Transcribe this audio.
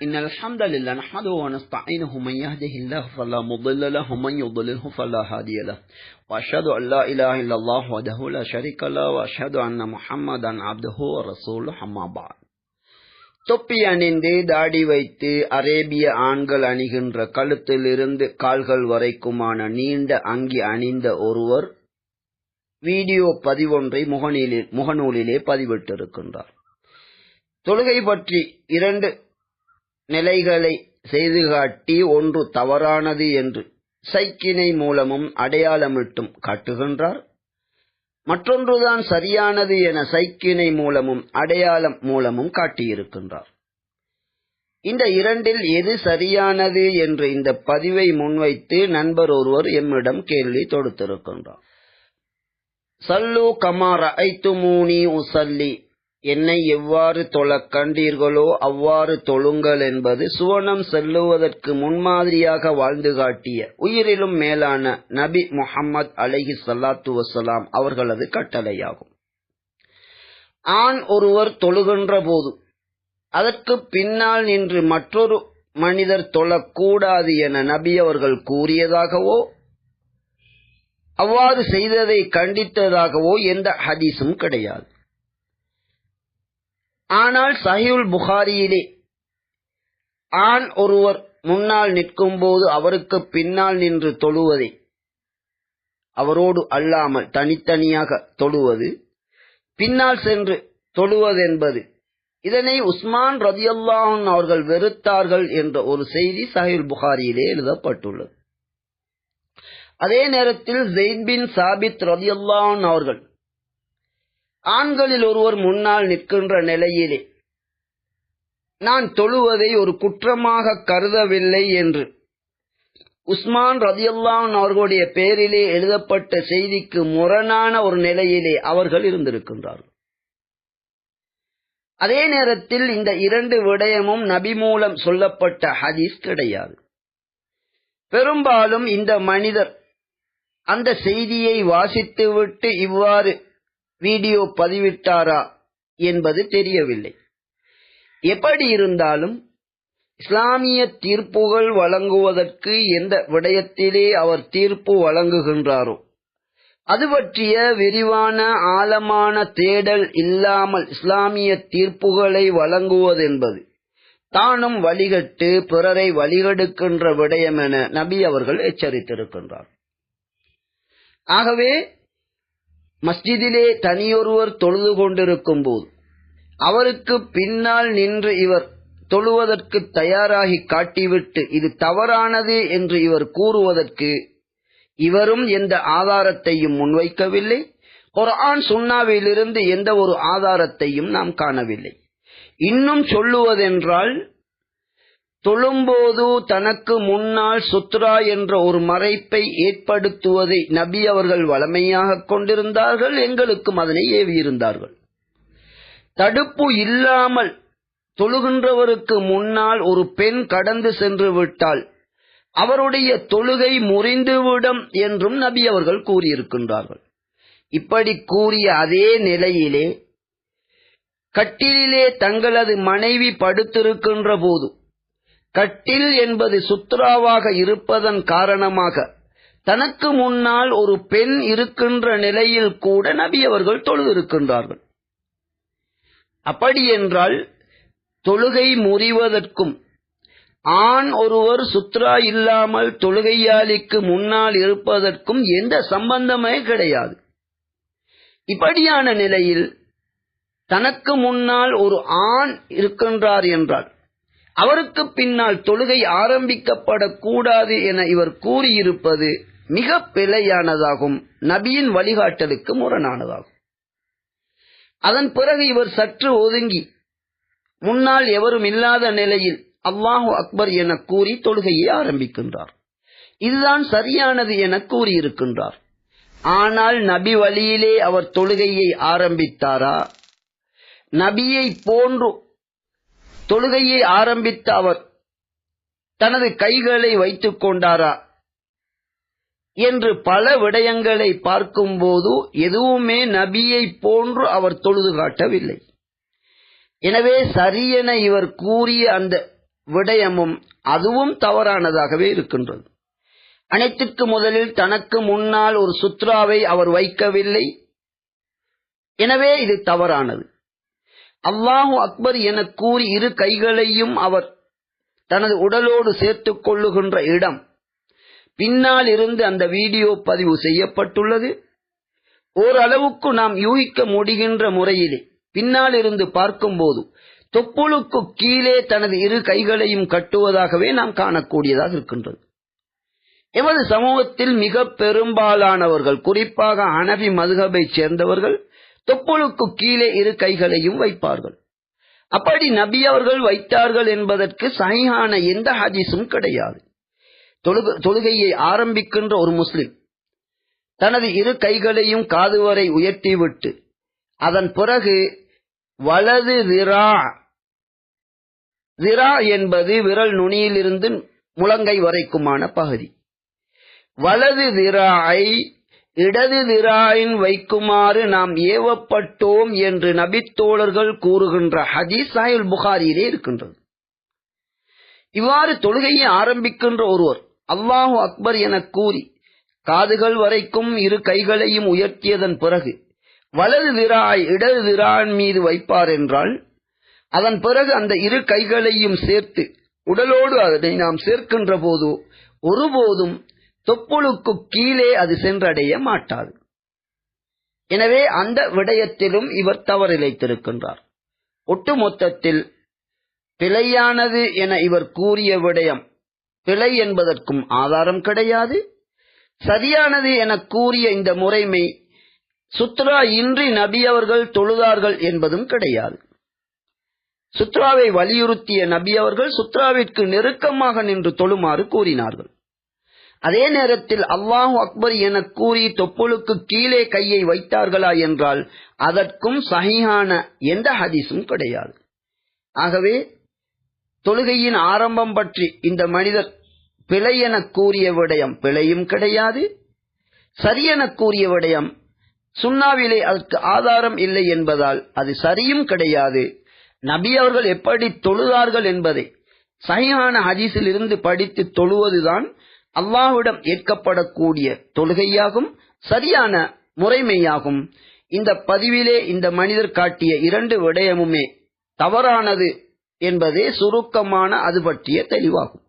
إن الحمد لله نحمده ونستعينه من يهده الله فلا مضل له ومن يضلله فلا هادي له وأشهد أن لا إله إلا الله وحده لا شريك له وأشهد أن محمدا عبده ورسوله أما بعد தொப்பி அணிந்து தாடி வைத்து அரேபிய ஆண்கள் அணிகின்ற கழுத்திலிருந்து கால்கள் வரைக்குமான நீண்ட அங்கி அணிந்த ஒருவர் வீடியோ பதிவொன்றை முகநூலில் முகநூலிலே பதிவிட்டிருக்கின்றார் தொழுகை பற்றி இரண்டு நிலைகளை செய்து காட்டி ஒன்று தவறானது என்று சைக்கினை மூலமும் அடையாளமிட்டும் காட்டுகின்றார். மற்றொன்றுதான் சரியானது என சைக்கினை மூலமும் அடையாளம் மூலமும் காட்டியிருக்கின்றார். இந்த இரண்டில் எது சரியானது என்று இந்த பதிவை முன்வைத்து நண்பர் ஒருவர் எம்மிடம் கேள்வி தொடுத்திருக்கின்றார். சல்லு கமார ஐத்துமூனி உசல்லி என்னை எவ்வாறு தொழக் கண்டீர்களோ அவ்வாறு தொழுங்கள் என்பது சுவனம் செல்லுவதற்கு முன்மாதிரியாக வாழ்ந்து காட்டிய உயிரிலும் மேலான நபி முஹம்மது அலஹி சல்லாத்து வசலாம் அவர்களது கட்டளையாகும். ஆண் ஒருவர் தொழுகின்ற போது அதற்கு பின்னால் நின்று மற்றொரு மனிதர் தொழக்கூடாது என நபி அவர்கள் கூறியதாகவோ அவ்வாறு செய்ததை கண்டித்ததாகவோ எந்த ஹதீஸும் கிடையாது. ஆனால் சஹியுல் புகாரியிலே ஆண் ஒருவர் முன்னால் நிற்கும் போது அவருக்கு பின்னால் நின்று தொழுவதை. அவரோடு அல்லாமல் தனித்தனியாக தொழுவது பின்னால் சென்று தொழுவதென்பது. இதனை உஸ்மான் ரதியல்லாஹன் அவர்கள் வெறுத்தார்கள் என்ற ஒரு செய்தி சஹில் புகாரியிலே எழுதப்பட்டுள்ளது. அதே நேரத்தில் ஜெயித் பின் சாபித் ரதியல்லாஹன் அவர்கள் ஆண்களில் ஒருவர் முன்னால் நிற்கின்ற நிலையிலே நான் தொழுவதை ஒரு குற்றமாக கருதவில்லை என்று உஸ்மான் ரதியுல்லான் அவர்களுடைய பெயரிலே எழுதப்பட்ட செய்திக்கு முரணான ஒரு நிலையிலே அவர்கள் இருந்திருக்கின்றார்கள். அதே நேரத்தில் இந்த இரண்டு விடயமும் நபி மூலம் சொல்லப்பட்ட ஹதீஸ் கிடையாது. பெரும்பாலும் இந்த மனிதர் அந்த செய்தியை வாசித்துவிட்டு இவ்வாறு வீடியோ பதிவிட்டாரா என்பது தெரியவில்லை. எப்படி இருந்தாலும் இஸ்லாமிய தீர்ப்புகள் வழங்குவதற்கு எந்த விடயத்திலே அவர் தீர்ப்பு வழங்குகின்றாரோ அது பற்றிய விரிவான ஆழமான தேடல் இல்லாமல் இஸ்லாமிய தீர்ப்புகளை வழங்குவதென்பது தானும் வழிகட்டு பிறரை வழிகெடுக்கின்ற விடயம் என நபி அவர்கள் எச்சரித்திருக்கின்றார். ஆகவே மஸ்ஜிதிலே தனியொருவர் தொழுது கொண்டிருக்கும் போது அவருக்கு பின்னால் நின்று இவர் தொழுவதற்கு தயாராகி காட்டிவிட்டு இது தவறானது என்று இவர் கூறுவதற்கு இவரும் எந்த ஆதாரத்தையும் முன்வைக்கவில்லை. கொர்ஆன் சுண்ணாவிலிருந்து எந்த ஒரு ஆதாரத்தையும் நாம் காணவில்லை. இன்னும் சொல்லுவதென்றால் தொழும்போது தனக்கு முன்னால் சுத்ரா என்ற ஒரு மறைப்பை ஏற்படுத்துவதை நபி அவர்கள் வளமையாக கொண்டிருந்தார்கள் எங்களுக்கும் அதனை ஏவியிருந்தார்கள். தடுப்பு இல்லாமல் தொழுகின்றவருக்கு முன்னால் ஒரு பெண் கடந்து சென்று விட்டால் அவருடைய தொழுகை முறிந்துவிடும் என்றும் நபி அவர்கள் கூறியிருக்கின்றார்கள். இப்படி கூறிய அதே நிலையிலே கட்டிலே தங்களது மனைவி படுத்திருக்கின்ற போது கட்டில் என்பது சுத்ராவாக இருப்பதன் காரணமாக தனக்கு முன்னால் ஒரு பெண் இருக்கின்ற நிலையில் கூட நபி அவர்கள் தொழுதிருக்கின்றார்கள். அப்படி என்றால் தொழுகை முறிவதற்கும் ஆண் ஒருவர் சுத்ரா இல்லாமல் தொழுகையாளிக்கு முன்னால் இருப்பதற்கும் எந்த சம்பந்தமே கிடையாது. இப்படியான நிலையில் தனக்கு முன்னால் ஒரு ஆண் இருக்கின்றார் என்றால் அவருக்கு பின்னால் தொழுகை ஆரம்பிக்கப்படக்கூடாது என இவர் கூறியிருப்பது மிக பிழையானதாகும். நபியின் வழிகாட்டலுக்கு முரணானதாகும். அதன் பிறகு இவர் சற்று ஒதுங்கி முன்னால் எவரும் இல்லாத நிலையில் அல்லாஹு அக்பர் என கூறி தொழுகையை ஆரம்பிக்கின்றார். இதுதான் சரியானது என கூறியிருக்கின்றார். ஆனால் நபி வழியிலே அவர் தொழுகையை ஆரம்பித்தாரா? நபியை போன்று தொழுகையை ஆரம்பித்த அவர் தனது கைகளை வைத்துக் கொண்டாரா? என்று பல விடயங்களை பார்க்கும்போது எதுவுமே நபியை போன்று அவர் தொழுது காட்டவில்லை. எனவே சரியென இவர் கூறிய அந்த விடயமும் அதுவும் தவறானதாகவே இருக்கின்றது. அனைத்துக்கு முதலில் தனக்கு முன்னால் ஒரு சுத்ராவை அவர் வைக்கவில்லை. எனவே இது தவறானது. அல்லாஹு அக்பர் என கூறி இரு கைகளையும் அவர் தனது உடலோடு சேர்த்துக் கொள்ளுகின்ற இடம். பின்னால் இருந்து அந்த வீடியோ பதிவு செய்யப்பட்டுள்ளது. ஓரளவுக்கு நாம் யூகிக்க முடிகின்ற முறையிலே பின்னால் இருந்து பார்க்கும்போது தொப்புளுக்கு கீழே தனது இரு கைகளையும் கட்டுவதாகவே நாம் காணக்கூடியதாக இருக்கின்றது. எமது சமூகத்தில் மிக பெரும்பாலானவர்கள் குறிப்பாக அனபி மதுகபை சேர்ந்தவர்கள் தொப்புளுக்கு கீழே இரு கைகளையும் வைப்பார்கள். அப்படி நபி அவர்கள் வைத்தார்கள் என்பதற்கு சனிஹான எந்த ஹதீஸும் கிடையாது. தொழுகையை ஆரம்பிக்கின்ற ஒரு முஸ்லிம் தனது இரு கைகளையும் காது வரை உயர்த்திவிட்டு அதன் பிறகு வலது திரா திரா என்பது விரல் நுனியிலிருந்து முழங்கை வரைக்குமான பகுதி. வலது திராயை இடது திராயின் வைக்குமாறு நாம் ஏவப்பட்டோம் என்று நபித்தோழர்கள் கூறுகின்ற ஹதீஸ் சாயுல் புகாரியிலே இருக்கின்றது. இவ்வாறு தொழுகையை ஆரம்பிக்கின்ற ஒருவர் அல்லாஹு அக்பர் என கூறி காதுகள் வரைக்கும் இரு கைகளையும் உயர்த்தியதன் பிறகு வலது திராய் இடது திரான் மீது வைப்பார் என்றால் அதன் பிறகு அந்த இரு கைகளையும் சேர்த்து உடலோடு அதனை நாம் சேர்க்கின்ற போது ஒருபோதும் தொப்புளுக்கு கீழே அது சென்றடைய மாட்டாது. எனவே அந்த விடயத்திலும் இவர் தவறிழைத்திருக்கின்றார் ஒட்டுமொத்தத்தில் பிழையானது என இவர் கூறிய விடயம் பிழை என்பதற்கும் ஆதாரம் கிடையாது. சரியானது என கூறிய இந்த முறைமை சுத்ரா இன்றி நபி அவர்கள் தொழுதார்கள் என்பதும் கிடையாது. சுத்ராவை வலியுறுத்திய நபி அவர்கள் சுத்ராவிற்கு நெருக்கமாக நின்று தொழுமாறு கூறினார்கள். அதே நேரத்தில் அல்லாஹு அக்பர் என கூறி தொப்புளுக்கு கீழே கையை வைத்தார்களா என்றால் அதற்கும் சகியான எந்த ஹதீஸும் கிடையாது. ஆகவே தொழுகையின் ஆரம்பம் பற்றி இந்த மனிதர் பிழை என கூறிய விடயம் பிழையும் கிடையாது. சரியென கூறிய விடயம் சுண்ணாவிலே அதற்கு ஆதாரம் இல்லை என்பதால் அது சரியும் கிடையாது. நபி அவர்கள் எப்படி தொழுதார்கள் என்பதை சகியான ஹதீஸில் இருந்து படித்து தொழுவதுதான் அல்லாஹுடம் ஏற்கப்படக்கூடிய தொழுகையாகும் சரியான முறைமையாகும். இந்த பதிவிலே இந்த மனிதர் காட்டிய இரண்டு விடயமுமே தவறானது என்பதே சுருக்கமான அது பற்றிய தெளிவாகும்.